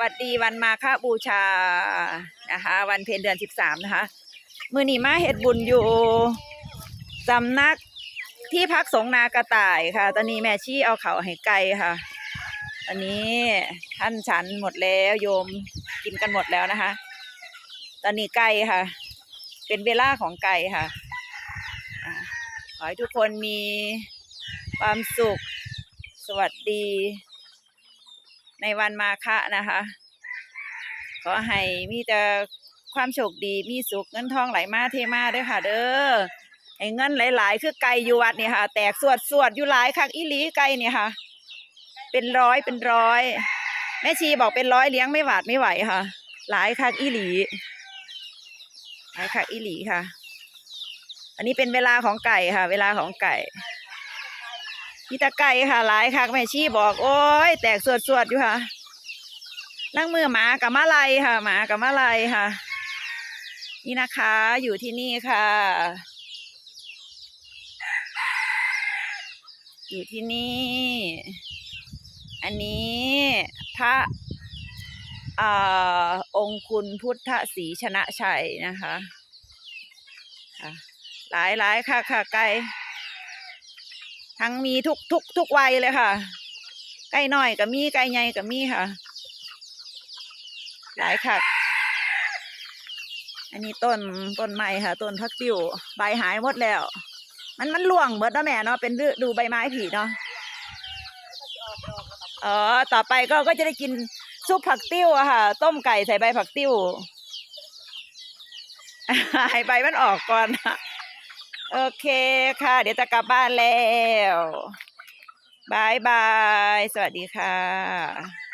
วัสดีวันมาฆบูชานะคะ วันเพ็ญเดือนสิบสามนะคะ มือนีมาเฮ็ดบุญอยู่สำนักที่พักสงนากระต่ายค่ะ ตอนนี้แม่ชี้เอาเขาให้ไก่ค่ะตอนนี้ท่านฉันหมดแล้วโยมกินกันหมดแล้วนะคะ ตอนนี้ไก่ค่ะ เป็นเวลาของไก่ค่ะขอให้ทุกคนมีความสุข สวัสดี ในวันมาฆะนะคะ ขอให้มีแต่ความโชคดีมีสุขเงินทองไหลมาเทมาด้อค่ะ เด้อให้เงินหลายๆ คือไก่อยู่วัดนี่ค่ะ แตกสวดสวดอยู่หลายคักอีหลีไก่เนี่ยค่ะ เป็นร้อยเป็นร้อย แม่ชีบอกเป็นร้อยเลี้ยงไม่หวาดไม่ไหวค่ะ หลายคักอีหลีหลายคักอีหลีค่ะ อันนี้เป็นเวลาของไก่ค่ะ เวลาของไก่ มีแตะไก่ค่ะ หลายคักแม่ชีบอก โอ้ยแตกสวดสวดอยู่ค่ะนั่งมือหมากับมาลายค่ะ หมากับมาลายค่ะ นี่นะคะ อยู่ที่นี่ค่ะ อยู่ที่นี่ อันนี้พระอาองคุณพุทธศรีชนะชัยนะคะค่ะหลายหลายค่ะค่ะไก่ ทั้งมีทุกทุกทุกวัยเลยค่ะ ไก่น้อยก็มีไก่ใหญ่ก็มีค่ะ หลายค่ะ อันนี้ต้นต้นไม้ค่ะ ต้นพักติวใบหายหมดแล้ว มันมันร่วงหมดแล้วแม่เนาะเป็นฤดูใบไม้ผลิเนาะอ๋อต่อไปก็ก็จะได้กินซุปผักติ้วอะค่ะ ต้มไก่ใส่ใบผักติ้วให้ใบมันออกก่อนนะ โอเคค่ะ เดี๋ยวจะกลับบ้านแล้วบายบาย สวัสดีค่ะ